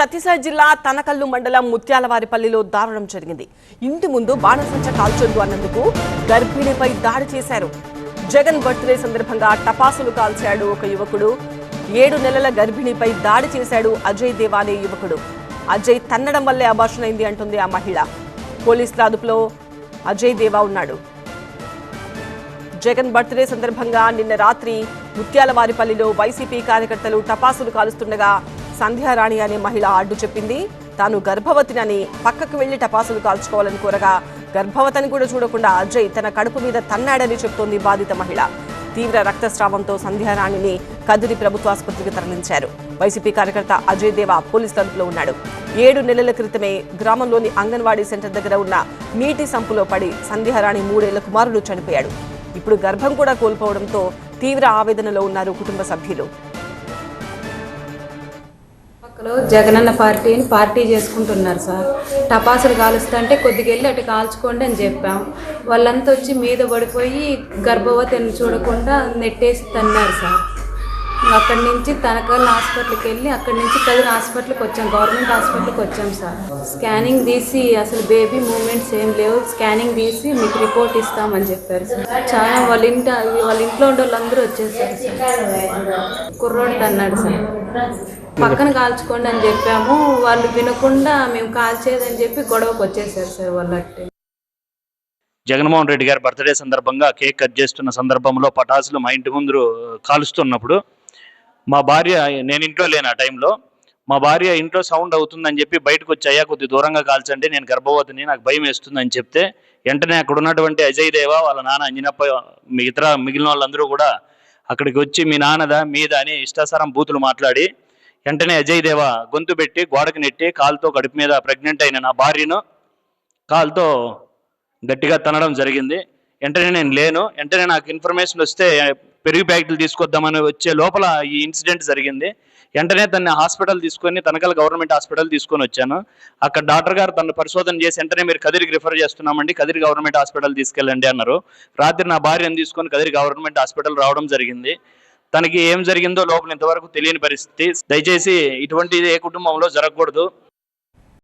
సత్యసాయి జిల్లా తనకల్లు మండలం ముత్యాలవారిపల్లిలో దారుణం జరిగింది. ఇంటి ముందు బాణసంచ కాల్చొద్దు అన్నందుకు గర్భిణిపై దాడి చేశారు. జగన్ బర్త్డే సందర్భంగా టపాసులు కాల్చాడు ఒక యువకుడు. ఏడు నెలల గర్భిణిపై దాడి చేశాడు అజయ్ దేవా అనే యువకుడు. అజయ్ తన్నడం వల్లే అబార్షన్ అయింది అంటుంది ఆ మహిళ. పోలీసుల అదుపులో అజయ్ దేవా ఉన్నాడు. జగన్ బర్త్డే సందర్భంగా నిన్న రాత్రి ముత్యాలవారిపల్లిలో వైసీపీ కార్యకర్తలు టపాసులు కాలుస్తుండగా సంధ్యారాణి అనే మహిళ అడ్డు చెప్పింది. తాను గర్భవతినని పక్కకు వెళ్ళి టపాసులు కాల్చుకోవాలని కోరగా గర్భవతిని కూడా చూడకుండా అజయ్ తన కడుపు మీద తన్నాడని చెప్తోంది బాధిత మహిళ. తీవ్ర రక్తస్రావంతో సంధ్యారాణిని కదిరి ప్రభుత్వ ఆసుపత్రికి తరలించారు. వైసీపీ కార్యకర్త అజయ్ దేవా పోలీస్ అదుపులో ఉన్నాడు. ఏడు నెలల క్రితమే గ్రామంలోని అంగన్వాడీ సెంటర్ దగ్గర ఉన్న నీటి సంపులో పడి సంధ్యారాణి మూడేళ్ళ కుమారుడు చనిపోయాడు. ఇప్పుడు గర్భం కూడా కోల్పోవడంతో తీవ్ర ఆవేదనలో ఉన్నారు కుటుంబ సభ్యులు. లో జగనన్న పార్టీని పార్టీ చేసుకుంటున్నారు సార్. టపాసులు కాలుస్తుంటే కొద్దిగా వెళ్ళి అటు కాల్చుకోండి అని చెప్పాం. వాళ్ళంతా వచ్చి మీద పడిపోయి గర్భవతిని చూడకుండా నెట్టేసి తన్నారు సార్. అక్కడి నుంచి తనకల్ హాస్పిటల్కి వెళ్ళి అక్కడి నుంచి కదిరి హాస్పిటల్కి వచ్చాం. గవర్నమెంట్ హాస్పిటల్కి వచ్చాం సార్. స్కానింగ్ తీసి అసలు బేబీ మూమెంట్స్ ఏం లేవు. స్కానింగ్ తీసి మీకు రిపోర్ట్ ఇస్తామని చెప్పారు సార్. చాలా వాళ్ళ ఇంట వాళ్ళ ఇంట్లో ఉండే వాళ్ళందరూ వచ్చేసారు సార్. కుర్రోడ్ అన్నాడు సార్. పక్కన కాల్చుకోండి అని చెప్పాము. వాళ్ళు వినకుండా మేము కాల్చేదని చెప్పి గొడవకు వచ్చేసారు సార్ వాళ్ళట్టే జగన్మోహన్ రెడ్డి గారి బర్త్డే సందర్భంగా కేక్ కట్ చేస్తున్న సందర్భంలో పటాసులు మా ఇంటి ముందు కాలుస్తున్నప్పుడు మా భార్య నేను ఇంట్లో లేను ఆ టైంలో. మా భార్య ఇంట్లో సౌండ్ అవుతుందని చెప్పి బయటకు అయ్యా కొద్ది దూరంగా కాల్చండి నేను గర్భవతిని నాకు భయం వేస్తుందని చెప్తే వెంటనే అక్కడ ఉన్నటువంటి అజయ్ దేవ వాళ్ళ నాన్న అంజనప్ప మీ ఇతర మిగిలిన వాళ్ళందరూ కూడా అక్కడికి వచ్చి మీ నాన్నదా మీద? అని ఇష్టాసారం బూతులు మాట్లాడి వెంటనే అజయ్ దేవ గొంతు పెట్టి గోడకు నెట్టి కాలుతో కడుపు మీద ప్రెగ్నెంట్ అయిన నా భార్యను కాలుతో గట్టిగా తనడం జరిగింది. వెంటనే నేను లేను. వెంటనే నాకు ఇన్ఫర్మేషన్ వస్తే పెరుగు ప్యాకెట్లు తీసుకొద్దామని వచ్చే లోపల ఈ ఇన్సిడెంట్ జరిగింది. వెంటనే తన హాస్పిటల్ తీసుకొని తనకల్ గవర్నమెంట్ హాస్పిటల్ తీసుకొని వచ్చాను. అక్కడ డాక్టర్ గారు తను పరిశోధన చేసి వెంటనే మీరు కదిరికి రిఫర్ చేస్తున్నామండి కదిరి గవర్నమెంట్ హాస్పిటల్ తీసుకెళ్ళండి అన్నారు. రాత్రి నా భార్యను తీసుకొని కదిరి గవర్నమెంట్ హాస్పిటల్ రావడం జరిగింది. తనకి ఏం జరిగిందో లోపల ఇంతవరకు తెలియని పరిస్థితి. దయచేసి ఇటువంటిది ఏ కుటుంబంలో జరగకూడదు.